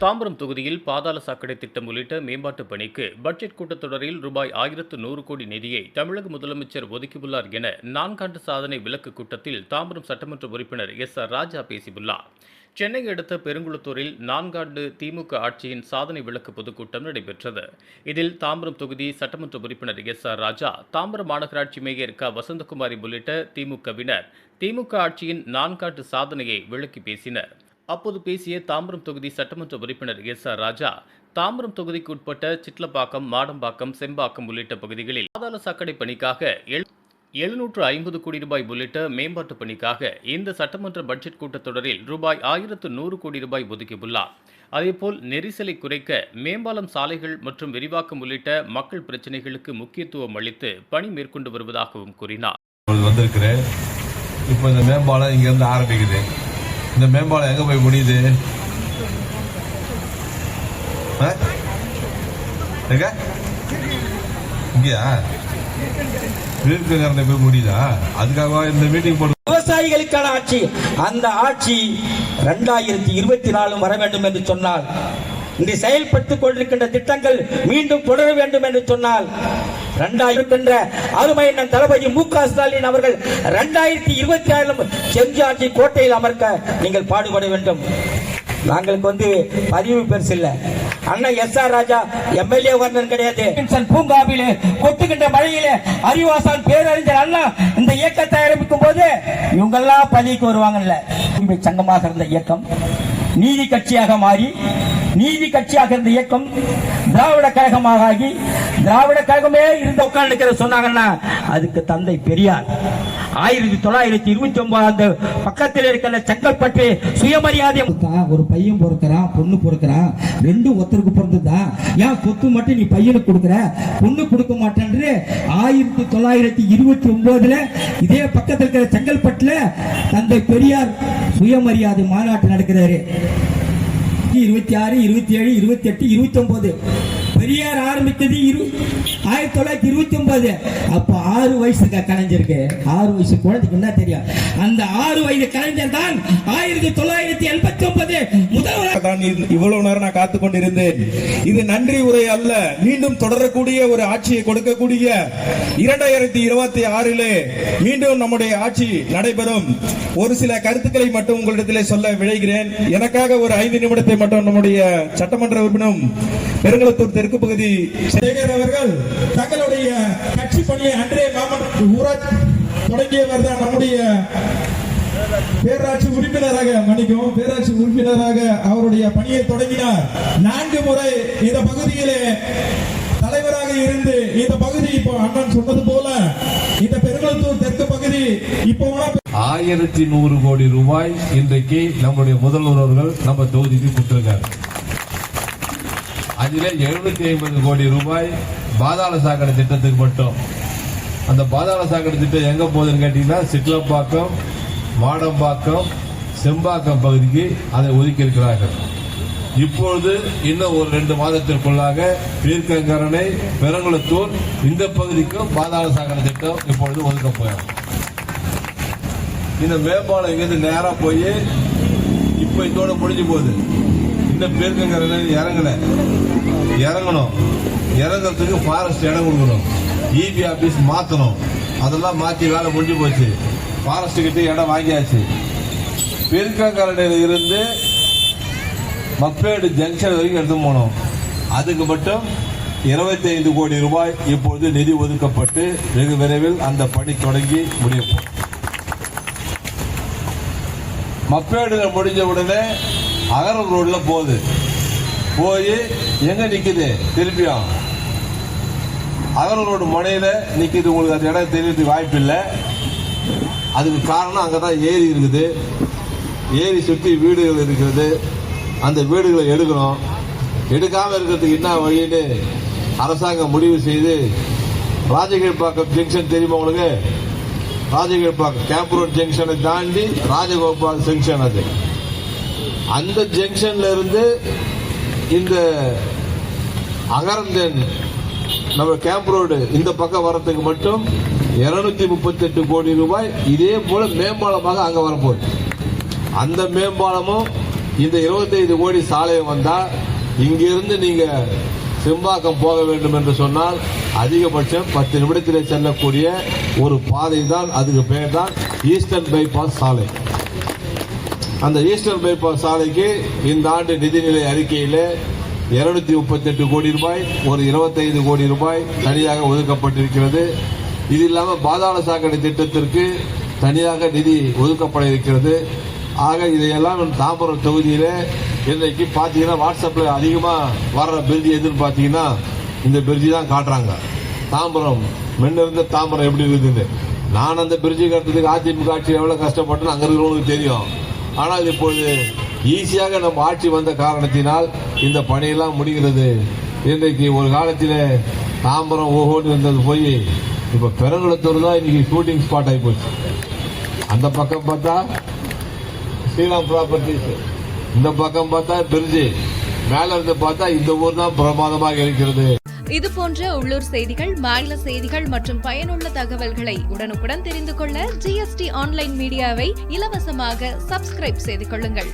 தாம்பரம் தொகுதியில் பாதாள சாக்கடை திட்டம் உள்ளிட்ட மேம்பாட்டுப் பணிக்கு பட்ஜெட் கூட்டத்தொடரில் ரூபாய் ஆயிரத்து நூறு கோடி நிதியை தமிழக முதலமைச்சர் ஒதுக்கியுள்ளார் என நான்காண்டு சாதனை விளக்கு கூட்டத்தில் தாம்பரம் சட்டமன்ற உறுப்பினர் எஸ் ஆர் ராஜா பேசியுள்ளார். சென்னை அடுத்த பெருங்குளத்தூரில் நான்காண்டு திமுக ஆட்சியின் சாதனை விளக்கு பொதுக்கூட்டம் நடைபெற்றது. இதில் தாம்பரம் தொகுதி சட்டமன்ற உறுப்பினர் எஸ் ஆர் ராஜா தாம்பரம் மாநகராட்சி மேயர் க. வசந்தகுமாரி உள்ளிட்ட திமுகவினர் திமுக ஆட்சியின் நான்காண்டு சாதனையை விளக்கி பேசினர். அப்போது பேசிய தாம்பரம் தொகுதி சட்டமன்ற உறுப்பினர் எஸ் ஆர் ராஜா தாம்பரம் தொகுதிக்கு உட்பட்ட சிட்லப்பாக்கம் மாடம்பாக்கம் செம்பாக்கம் உள்ளிட்ட பகுதிகளில் பாதாள சாக்கடை பணிக்காக எழுநூற்று ஐம்பது கோடி ரூபாய் உள்ளிட்ட மேம்பாட்டு பணிக்காக இந்த சட்டமன்ற பட்ஜெட் கூட்டத்தொடரில் ரூபாய் ஆயிரத்து நூறு கோடி ரூபாய் ஒதுக்கியுள்ளார். அதேபோல் நெரிசலை குறைக்க மேம்பாலம் சாலைகள் மற்றும் விரிவாக்கம் உள்ளிட்ட மக்கள் பிரச்சினைகளுக்கு முக்கியத்துவம் அளித்து பணி மேற்கொண்டு வருவதாகவும் கூறினார். வந்திருக்கிறேன் இப்போ இந்த மேம்பாலம் இங்கிருந்து ஆரம்பிக்குது. இந்த மேம்பாலம் எங்கே போய் முடியுது? ஆ? எங்க? இங்கேயா? போய் முடியுதா? அதுக்காக இந்த மீட்டிங் போட்டு விவசாயிகளுக்கான ஆட்சி. அந்த ஆட்சி ரெண்டாயிரத்தி இருபத்தி நாலும் வர வேண்டும் என்று சொன்னால் இங்கு செயல்படுத்திக் கொண்டிருக்கின்ற திட்டங்கள் மீண்டும் தொடர வேண்டும் என்று சொன்னால் இரண்டாயிரத்தி அருமை அண்ணன் தளபதி மு க ஸ்டாலின் அவர்கள் இரண்டாயிரத்தி இருபத்தி ஆறிலும் செஞ்சாட்சி கோட்டையில் அமர்க்க நீங்கள் பாடுபட வேண்டும். நாங்களுக்கு வந்து பதிவு பெருசு இல்லை. அண்ணன் எஸ் ஆர் ராஜா எம்எல்ஏ வர்ணன் கிடையாது. பூங்காவிலே கொட்டுகின்ற மழையிலே அறிவாசான் பேரறிஞர் அண்ணா இந்த இயக்கத்தை ஆரம்பிக்கும் போது இவங்கெல்லாம் பதவிக்கு வருவாங்கல்ல. சங்கமாக இருந்த இயக்கம் நீதி கட்சியாக மாறி நீதி கட்சியாக இருந்த இயக்கம் திராவிட கழகமாக ஆகி திராவிட கழகமே இருந்து உட்கார்ந்து சொன்னாங்கன்னா அதுக்கு தந்தை பெரியார். ஆயிரத்தி தொள்ளாயிரத்தி இருபத்தி ஒன்பதாம் பக்கத்தில் இருக்கிற செங்கல்பட்டு சுயமரியாதை ஒரு பையன் பிறக்கிறான் பொண்ணு பிறக்கிறான் ரெண்டும் ஒருத்தருக்கு பிறந்ததுதான் ஏன் சொத்து மட்டும் நீ பையனுக்கு கொடுக்குற? பொண்ணு கொடுக்க மாட்டேன்னு ஆயிரத்தி தொள்ளாயிரத்தி இருபத்தி ஒன்பதுல இதே பக்கத்தில் இருக்கிற செங்கல்பட்டுல தந்தை பெரியார் சுயமரியாதை மாநாட்டு நடக்கிறாரு. இருபத்தி ஆறு இருபத்தி ஏழு இருபத்தி எட்டு இருபத்தி ஒன்பது பெரியார் ஆரம்பித்தது இரு ஆயிரத்தி தொள்ளாயிரத்தி இருபத்தி ஒன்பது அப்ப ஆறு வயசுக்கு கலைஞ்சிருக்கு. ஆறு வயசு குழந்தைக்கு என்ன தெரியும்? அந்த ஆறு வயது கலைஞர் தான் ஆயிரத்தி தொள்ளாயிரத்தி எண்பத்தி ஒன்பது இவ்வளவு நேரம் நான் காத்துக் கொண்டிருந்தேன். இது நன்றி உரை அல்ல. மீண்டும் தொடரக்கூடிய ஒரு ஆட்சியை கொடுக்கக்கூடிய இரண்டாயிரத்தி இருபத்தி ஆறிலே மீண்டும் நம்முடைய ஆட்சி நடைபெறும். ஒரு சில கருத்துக்களை மட்டும் உங்களிடத்திலே சொல்ல விழைகிறேன். எனக்காக ஒரு ஐந்து நிமிடத்தை மட்டும் நம்முடைய சட்டமன்ற உறுப்பினரும் பெருங்குளத்தூர் தெற்கு பகுதி சேகர் அவர்கள் தங்களுடைய கட்சி பணியை அன்றைய மாமன்ற ஊராட்சி தொடங்கியவர் தான் நம்முடைய பேராட்சி உறுப்பினராக மன்னிக்கும் பேராட்சி உறுப்பினராக அவருடைய பணியை தொடங்கினார். நான்கு முறை இந்த பகுதியிலே தலைவராக இருந்து இந்த பகுதி இப்போ அண்ணன் சொன்னது போல இந்த பெருங்குளத்தூர் தெற்கு பகுதி இப்போ ஆயிரத்தி நூறு கோடி ரூபாய் இன்றைக்கு நம்முடைய முதல்வர் அவர்கள் நம்ம தொகுதிக்கு கொடுத்திருக்காரு. அதிலே எழுநூத்தி ஐம்பது கோடி ரூபாய் பாதாள சாக்கடை திட்டத்துக்கு மட்டும். அந்த பாதாள சாக்கடை திட்டம் எங்க போகுதுன்னு கேட்டீங்கன்னா சிட்லப்பாக்கம் மாடம்பாக்கம் செம்பாக்கம் பகுதிக்கு அதை ஒதுக்கி இருக்கிறார்கள் இப்பொழுது இன்னும் ஒரு ரெண்டு மாதத்திற்குள்ளாக பீர்க்கங்கரணை பெரங்குளத்தூர் இந்த பகுதிக்கும் பாதாள சாகர திட்டம் இப்பொழுது ஒதுக்க போயிடும் இந்த மேம்பாலம் இங்கிருந்து நேராக போய் இப்ப இதோட முடிஞ்சு போகுது. இந்த பீர்க்கங்கரணை இறங்கல. இறங்கணும். இறங்குறதுக்கு ஃபாரஸ்ட் இடம் கொடுக்கணும். இபி ஆபீஸ் மாத்தணும். அதெல்லாம் மாத்தி வேலை முடிஞ்சு போச்சு. ஃபாரஸ்ட் கிட்ட இடம் வாங்கியாச்சு. பெருக்கங்கரணையில் இருந்து மப்பேடு ஜங்ஷன் வரைக்கும் எடுத்து போனோம். அதுக்கு மட்டும் 25 கோடி ரூபாய் இப்பொழுது நிதி ஒதுக்கப்பட்டு வெகு விரைவில் அந்த பணி தொடங்கி முடியும் மப்பேடுல முடிஞ்ச உடனே அகரம் ரோடில் போகுது. போய் எங்க நிற்குது திருப்பியும் அகரம் ரோடு முனையில் நிற்கிது உங்களுக்கு அந்த இடம் தெரியறதுக்கு வாய்ப்பு இல்லை அதுக்கு காரணம் அங்கே தான் ஏரி இருக்குது. ஏரி சுற்றி வீடுகள் இருக்கிறது. அந்த வீடுகளை எடுக்கிறோம் எடுக்காமல் இருக்கிறதுக்கு என்ன வழின்னு அரசாங்கம் முடிவு செய்து ராஜகீழ்பாக்கம் ஜங்ஷன் தெரியுமா உங்களுக்கு? ராஜகீழ்பாக்கம் கேம்ப் ரோட் ஜங்ஷனை தாண்டி ராஜகோபால் ஜங்ஷன் அது. அந்த ஜங்ஷன்ல இருந்து இந்த அகரந்தன் நம்ம கேம்ப் ரோடு இந்த பக்கம் வரத்துக்கு மட்டும் இருநூத்தி முப்பத்தி எட்டு கோடி ரூபாய் இதே போல மேம்பாலமாக அங்க வரப்போகுது. அந்த மேம்பாலமும் இந்த 25 கோடி சாலையும் வந்தால் இங்கிருந்து நீங்க சிம்பாக்கம் போக வேண்டும் என்று சொன்னால் அதிகபட்சம் பத்து நிமிடத்திலே செல்லக்கூடிய ஒரு பாதை தான் அதுக்கு பெயர் தான் ஈஸ்டர்ன் பைபாஸ் சாலை. அந்த ஈஸ்டர்ன் பைபாஸ் சாலைக்கு இந்த ஆண்டு நிதிநிலை அறிக்கையில் இருநூத்தி முப்பத்தி எட்டு கோடி ரூபாய் ஒரு 25 கோடி ரூபாய் தனியாக ஒதுக்கப்பட்டிருக்கிறது. இது இல்லாமல் பாதாள சாக்கடை திட்டத்திற்கு தனியாக நிதி ஒதுக்கப்பட இருக்கிறது. ஆக இதையெல்லாம் தாம்பரம் தொகுதியில் இன்றைக்கு பார்த்தீங்கன்னா வாட்ஸ்அப்பில் அதிகமாக வர்ற பிரிட்ஜ் எதுன்னு பார்த்தீங்கன்னா இந்த பிரிட்ஜ் தான் காட்டுறாங்க. தாம்பரம் முன்ன இருந்த தாம்பரம் எப்படி இருக்குதுன்னு. நான் அந்த பிரிட்ஜ் கட்டுறதுக்கு அதிமுக ஆட்சி எவ்வளோ கஷ்டப்பட்டேன்னு அங்கே இருக்கிறவங்களுக்கு தெரியும். ஆனால் இப்பொழுது ஈஸியாக நம்ம ஆட்சி வந்த காரணத்தினால் இந்த பணியெல்லாம் முடிகிறது. இன்றைக்கு ஒரு காலத்தில் தாம்பரம் ஓஹோன்னு இருந்தது போய் இப்ப பெருங்குளத்தூர் தான் இன்னைக்கு ஷூட்டிங் ஸ்பாட் ஆகி போச்சு. அந்த பக்கம் பார்த்தா ஸ்ரீராம் ப்ராப்பர்ட்டிஸ் இந்த பக்கம் பார்த்தா பிரிட்ஜ் மேல இருந்து பார்த்தா இந்த ஊர் தான் பிரமாதமாக இருக்கிறது. இது போன்ற உள்ளூர் செய்திகள் மாநில செய்திகள் மற்றும் பயனுள்ள தகவல்களை உடனுக்குடன் தெரிந்து கொள்ள ஜிஎஸ்டி ஆன்லைன் மீடியாவை இலவசமாக சப்ஸ்கிரைப் செய்து கொள்ளுங்கள்.